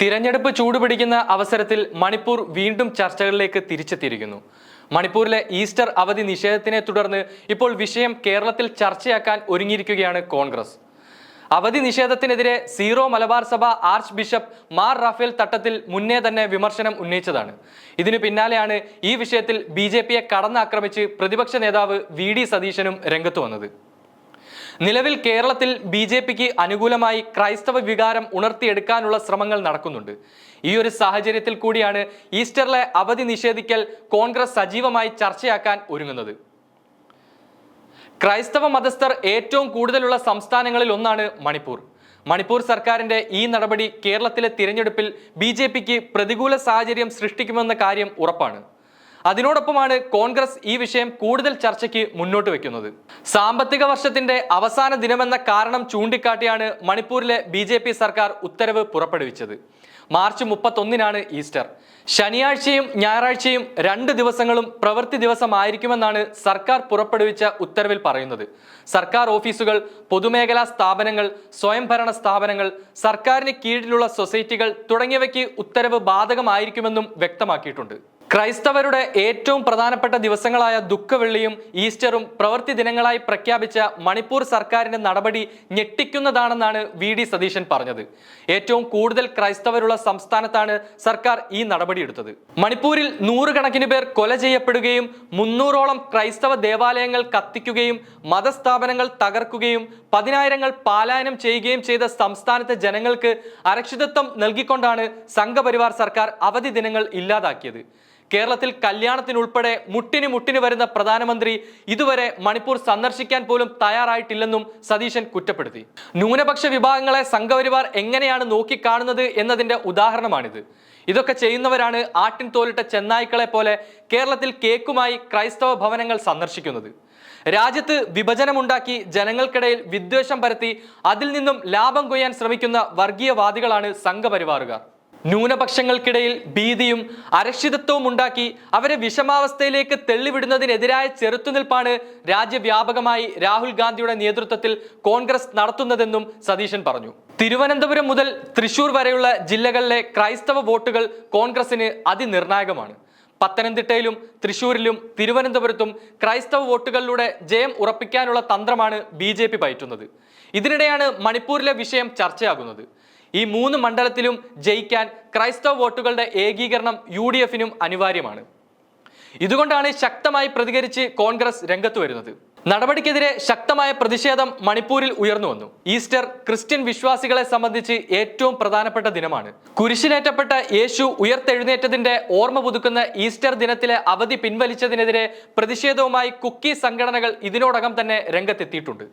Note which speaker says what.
Speaker 1: തിരഞ്ഞെടുപ്പ് ചൂടുപിടിക്കുന്ന അവസരത്തിൽ മണിപ്പൂർ വീണ്ടും ചർച്ചകളിലേക്ക് തിരിച്ചെത്തിയിരിക്കുന്നു. മണിപ്പൂരിലെ ഈസ്റ്റർ അവധി നിഷേധത്തിനെ തുടർന്ന് ഇപ്പോൾ വിഷയം കേരളത്തിൽ ചർച്ചയാക്കാൻ ഒരുങ്ങിയിരിക്കുകയാണ് കോൺഗ്രസ്. അവധി നിഷേധത്തിനെതിരെ സീറോ മലബാർ സഭ ആർച്ച് ബിഷപ്പ് മാർ റാഫേൽ തട്ടത്തിൽ മുന്നേ തന്നെ വിമർശനം ഉന്നയിച്ചതാണ്. ഇതിനു പിന്നാലെയാണ് ഈ വിഷയത്തിൽ ബി ജെ പിയെ കടന്നാക്രമിച്ച് പ്രതിപക്ഷ നേതാവ് വി ഡി സതീശനും രംഗത്ത് വന്നത്. നിലവിൽ കേരളത്തിൽ ബി ജെ പിക്ക് അനുകൂലമായി ക്രൈസ്തവ വികാരം ഉണർത്തിയെടുക്കാനുള്ള ശ്രമങ്ങൾ നടക്കുന്നുണ്ട്. ഈ ഒരു സാഹചര്യത്തിൽ കൂടിയാണ് ഈസ്റ്ററിലെ അവധി നിഷേധിക്കൽ കോൺഗ്രസ് സജീവമായി ചർച്ചയാക്കാൻ ഒരുങ്ങുന്നത്. ക്രൈസ്തവ മതസ്ഥർ ഏറ്റവും കൂടുതലുള്ള സംസ്ഥാനങ്ങളിൽ ഒന്നാണ് മണിപ്പൂർ. മണിപ്പൂർ സർക്കാരിന്റെ ഈ നടപടി കേരളത്തിലെ തിരഞ്ഞെടുപ്പിൽ ബി പ്രതികൂല സാഹചര്യം സൃഷ്ടിക്കുമെന്ന കാര്യം ഉറപ്പാണ്. അതിനോടൊപ്പമാണ് കോൺഗ്രസ് ഈ വിഷയം കൂടുതൽ ചർച്ചയ്ക്ക് മുന്നോട്ട് വെക്കുന്നത്. സാമ്പത്തിക വർഷത്തിന്റെ അവസാന ദിനമെന്ന കാരണം ചൂണ്ടിക്കാട്ടിയാണ് മണിപ്പൂരിലെ ബി സർക്കാർ ഉത്തരവ് പുറപ്പെടുവിച്ചത്. മാർച്ച് മുപ്പത്തൊന്നിനാണ് ഈസ്റ്റർ. ശനിയാഴ്ചയും ഞായറാഴ്ചയും രണ്ട് ദിവസങ്ങളും പ്രവൃത്തി ദിവസമായിരിക്കുമെന്നാണ് സർക്കാർ പുറപ്പെടുവിച്ച ഉത്തരവിൽ പറയുന്നത്. സർക്കാർ ഓഫീസുകൾ പൊതുമേഖലാ സ്ഥാപനങ്ങൾ സ്വയംഭരണ സ്ഥാപനങ്ങൾ സർക്കാരിന് കീഴിലുള്ള സൊസൈറ്റികൾ തുടങ്ങിയവയ്ക്ക് ഉത്തരവ് ബാധകമായിരിക്കുമെന്നും വ്യക്തമാക്കിയിട്ടുണ്ട്. ക്രൈസ്തവരുടെ ഏറ്റവും പ്രധാനപ്പെട്ട ദിവസങ്ങളായ ദുഃഖവെള്ളിയും ഈസ്റ്ററും പ്രവൃത്തി ദിനങ്ങളായി പ്രഖ്യാപിച്ച മണിപ്പൂർ സർക്കാരിന്റെ നടപടി ഞെട്ടിക്കുന്നതാണെന്നാണ് വി ഡി സതീശൻ പറഞ്ഞത്. ഏറ്റവും കൂടുതൽ ക്രൈസ്തവരുള്ള സംസ്ഥാനത്താണ് സർക്കാർ ഈ നടപടിയെടുത്തത് മണിപ്പൂരിൽ നൂറുകണക്കിന് പേർ കൊല ചെയ്യപ്പെടുകയും മുന്നൂറോളം ക്രൈസ്തവ ദേവാലയങ്ങൾ കത്തിക്കുകയും മതസ്ഥാപനങ്ങൾ തകർക്കുകയും പതിനായിരങ്ങൾ പാലായനം ചെയ്യുകയും ചെയ്ത സംസ്ഥാനത്തെ ജനങ്ങൾക്ക് അരക്ഷിതത്വം നൽകിക്കൊണ്ടാണ് സംഘപരിവാർ സർക്കാർ അവധി ദിനങ്ങൾ ഇല്ലാതാക്കിയത്. കേരളത്തിൽ കല്യാണത്തിനുൾപ്പെടെ മുട്ടിന് മുട്ടിന് വരുന്ന പ്രധാനമന്ത്രി ഇതുവരെ മണിപ്പൂർ സന്ദർശിക്കാൻ പോലും തയ്യാറായിട്ടില്ലെന്നും സതീശൻ കുറ്റപ്പെടുത്തി. ന്യൂനപക്ഷ വിഭാഗങ്ങളെ സംഘപരിവാർ എങ്ങനെയാണ് നോക്കിക്കാണുന്നത് എന്നതിന്റെ ഉദാഹരണമാണിത്. ഇതൊക്കെ ചെയ്യുന്നവരാണ് ആട്ടിൻ തോലിട്ട ചെന്നായ്ക്കളെ പോലെ കേരളത്തിൽ കേക്കുമായി ക്രൈസ്തവ ഭവനങ്ങൾ സന്ദർശിക്കുന്നത്. രാജ്യത്ത് വിഭജനമുണ്ടാക്കി ജനങ്ങൾക്കിടയിൽ വിദ്വേഷം പരത്തി അതിൽ നിന്നും ലാഭം കൊയ്യാൻ ശ്രമിക്കുന്ന വർഗീയവാദികളാണ് സംഘപരിവാറുകാർ. ന്യൂനപക്ഷങ്ങൾക്കിടയിൽ ഭീതിയും അരക്ഷിതത്വവും ഉണ്ടാക്കി അവരെ വിഷമാവസ്ഥയിലേക്ക് തെള്ളിവിടുന്നതിനെതിരായ ചെറുത്തുനിൽപ്പാണ് രാജ്യവ്യാപകമായി രാഹുൽ ഗാന്ധിയുടെ നേതൃത്വത്തിൽ കോൺഗ്രസ് നടത്തുന്നതെന്നും സതീശൻ പറഞ്ഞു. തിരുവനന്തപുരം മുതൽ തൃശൂർ വരെയുള്ള ജില്ലകളിലെ ക്രൈസ്തവ വോട്ടുകൾ കോൺഗ്രസിന് അതിനിർണായകമാണ്. പത്തനംതിട്ടയിലും തൃശൂരിലും തിരുവനന്തപുരത്തും ക്രൈസ്തവ വോട്ടുകളിലൂടെ ജയം ഉറപ്പിക്കാനുള്ള തന്ത്രമാണ് ബി പയറ്റുന്നത്. ഇതിനിടെയാണ് മണിപ്പൂരിലെ വിഷയം ചർച്ചയാകുന്നത്. ഈ മൂന്ന് മണ്ഡലത്തിലും ജയിക്കാൻ ക്രൈസ്തവ വോട്ടുകളുടെ ഏകീകരണം യു ഡി എഫിനും അനിവാര്യമാണ്. ഇതുകൊണ്ടാണ് ശക്തമായി പ്രതികരിച്ച് കോൺഗ്രസ് രംഗത്ത് വരുന്നത്. നടപടിക്കെതിരെ ശക്തമായ പ്രതിഷേധം മണിപ്പൂരിൽ ഉയർന്നു വന്നു. ഈസ്റ്റർ ക്രിസ്ത്യൻ വിശ്വാസികളെ സംബന്ധിച്ച് ഏറ്റവും പ്രധാനപ്പെട്ട ദിനമാണ്. കുരിശിനേറ്റപ്പെട്ട യേശു ഉയർത്തെഴുന്നേറ്റതിന്റെ ഓർമ്മ പുതുക്കുന്ന ഈസ്റ്റർ ദിനത്തിലെ അവധി പിൻവലിച്ചതിനെതിരെ പ്രതിഷേധവുമായി കുക്കി സംഘടനകൾ ഇതിനോടകം തന്നെ രംഗത്തെത്തിയിട്ടുണ്ട്.